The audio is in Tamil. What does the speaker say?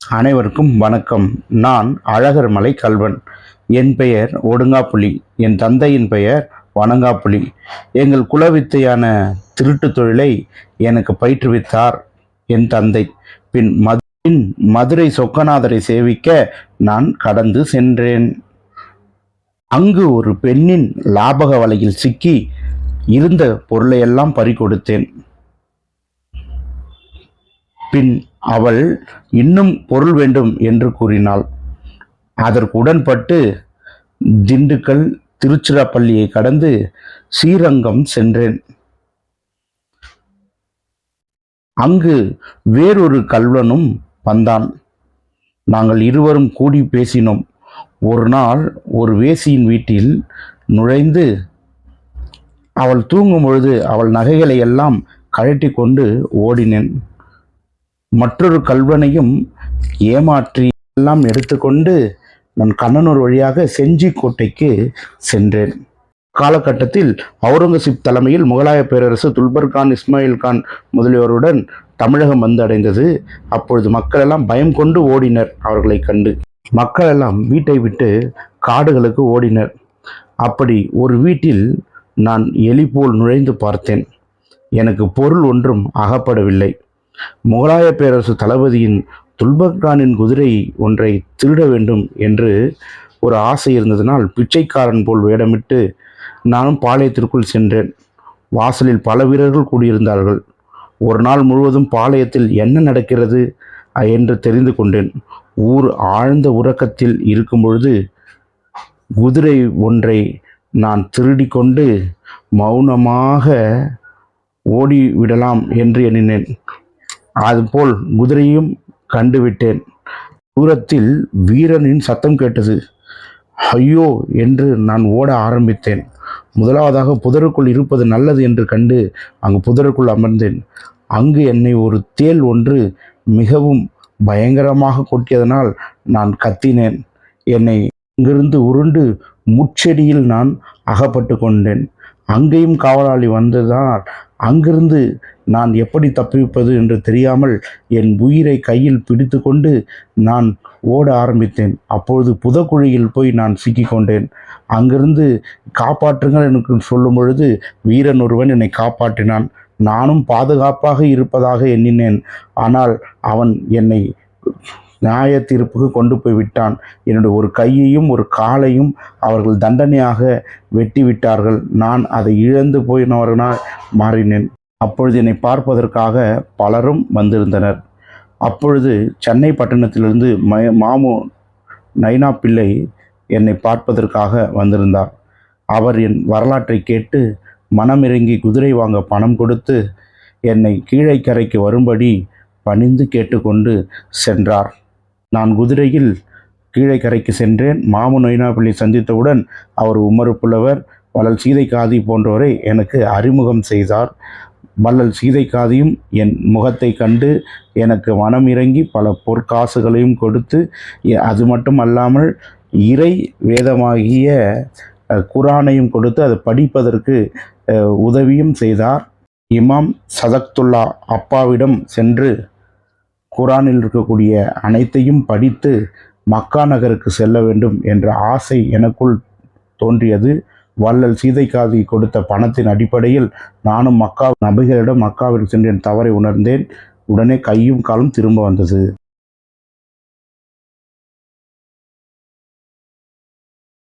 அனைவருக்கும் வணக்கம். நான் அழகர்மலை கல்வன். என் பெயர் ஒடுங்காப்புலி. என் தந்தையின் பெயர் வணங்காப்புலி. எங்கள் குலவித்தையான திருட்டு தொழிலை எனக்கு பயிற்றுவித்தார் என் தந்தை. பின் மதுரின் மதுரை சொக்கநாதரை சேவிக்க நான் கடந்து சென்றேன். அங்கு ஒரு பெண்ணின் லாபக வலையில் சிக்கி இருந்த பொருளையெல்லாம் பறிகொடுத்தேன். பின் அவள் இன்னும் பொருள் வேண்டும் என்று கூறினாள். அதற்கு உடன்பட்டு திண்டுக்கல் திருச்சிராப்பள்ளியை கடந்து ஸ்ரீரங்கம் சென்றேன். அங்கு வேறொரு கல்வனும் வந்தான். நாங்கள் இருவரும் கூடி பேசினோம். ஒரு நாள் ஒரு வேசியின் வீட்டில் நுழைந்து அவள் தூங்கும் பொழுது அவள் நகைகளை எல்லாம் கழட்டி கொண்டு ஓடினேன். மற்றொரு கல்வனையும் ஏமாற்றி எல்லாம் எடுத்துக்கொண்டு நான் கண்ணனூர் வழியாக செஞ்சி கோட்டைக்கு சென்றேன். காலகட்டத்தில் அவுரங்கசீப் தலைமையில் முகலாய பேரரசு துல்பர் கான் இஸ்மாயில் கான் முதலியோருடன் தமிழகம் வந்து அடைந்தது. அப்பொழுது மக்கள் எல்லாம் பயம் கொண்டு ஓடினர் அவர்களை கண்டு. மக்கள் எல்லாம் வீட்டை விட்டு காடுகளுக்கு ஓடினர். அப்படி ஒரு வீட்டில் நான் எலி போல் நுழைந்து பார்த்தேன். எனக்கு பொருள் ஒன்றும் அகப்படவில்லை. முகலாய பேரரசு தளபதியின் துல்பக்கானின் குதிரை ஒன்றை திருட வேண்டும் என்று ஒரு ஆசை இருந்ததனால் பிச்சைக்காரன் போல் வேடமிட்டு நானும் பாளையத்திற்குள் சென்றேன். வாசலில் பல வீரர்கள் கூடியிருந்தார்கள். ஒரு நாள் முழுவதும் பாளையத்தில் என்ன நடக்கிறது என்று தெரிந்து கொண்டேன். ஊர் ஆழ்ந்த உறக்கத்தில் இருக்கும் பொழுது குதிரை ஒன்றை நான் திருடிக்கொண்டு மௌனமாக ஓடிவிடலாம் என்று எண்ணினேன். அதுபோல் குதிரையும் கண்டுவிட்டேன். தூரத்தில் வீரனின் சத்தம் கேட்டது. ஐயோ என்று நான் ஓட ஆரம்பித்தேன். முதலாவதாக புதருக்குள் இருப்பது நல்லது என்று கண்டு அங்கு புதருக்குள் அமர்ந்தேன். அங்கு என்னை ஒரு தேள் ஒன்று மிகவும் பயங்கரமாக கொட்டியதனால் நான் கத்தினேன். என்னை இங்கிருந்து உருண்டு முச்செடியில் நான் அகப்பட்டு கொண்டேன். அங்கேயும் காவலாளி வந்ததால் அங்கிருந்து நான் எப்படி தப்பிப்பது என்று தெரியாமல் என் உயிரை கையில் பிடித்து கொண்டு நான் ஓட ஆரம்பித்தேன். அப்பொழுது புதக்குழியில் போய் நான் சிக்கிக்கொண்டேன் அங்கிருந்து காப்பாற்றுங்கள் எனக்கு சொல்லும் பொழுது வீரன் ஒருவன் என்னை காப்பாற்றினான். நானும் பாதுகாப்பாக இருப்பதாக எண்ணினேன். ஆனால் அவன் என்னை நியாய தீர்ப்புக்கு கொண்டு போய் விட்டான். என்னுடைய ஒரு கையையும் ஒரு காலையும் அவர்கள் தண்டனையாக வெட்டி விட்டார்கள் நான் அதை இழந்து போயினவர்களாக மாறினேன். அப்பொழுது என்னை பார்ப்பதற்காக பலரும் வந்திருந்தனர். அப்பொழுது சென்னை பட்டணத்திலிருந்து ம மாமு நைனா பிள்ளை என்னை பார்ப்பதற்காக வந்திருந்தார். அவர் என் வரலாற்றை கேட்டு மனமிறங்கி குதிரை வாங்க பணம் கொடுத்து என்னை கீழைக்கரைக்கு வரும்படி பணிந்து கேட்டுக்கொண்டு சென்றார். நான் குதிரையில் கீழே கரைக்கு சென்றேன். மாமு நொய்னாப்பள்ளி சந்தித்தவுடன் அவர் உமறு புலவர் வள்ளல் சீதை காதி போன்றவரை எனக்கு அறிமுகம் செய்தார். வள்ளல் சீதை காதியும் என் முகத்தை கண்டு எனக்கு மனம் இறங்கி பல பொற்காசுகளையும் கொடுத்து அது மட்டும் அல்லாமல் இறை வேதமாகிய குரானையும் கொடுத்து அதை படிப்பதற்கு உதவியும் செய்தார். இமாம் சதக்துல்லா அப்பாவிடம் சென்று குரானில் இருக்கக்கூடிய அனைத்தையும் படித்து மக்கா நகருக்கு செல்ல வேண்டும் என்ற ஆசை எனக்குள் தோன்றியது. வள்ளல் சீதைக்காதி கொடுத்த பணத்தின் அடிப்படையில் நானும் மக்கா நபிகளிடம் மக்காவிற்கு சென்றேன். தவறை உணர்ந்தேன். உடனே கையும் காலும் திரும்ப வந்தது.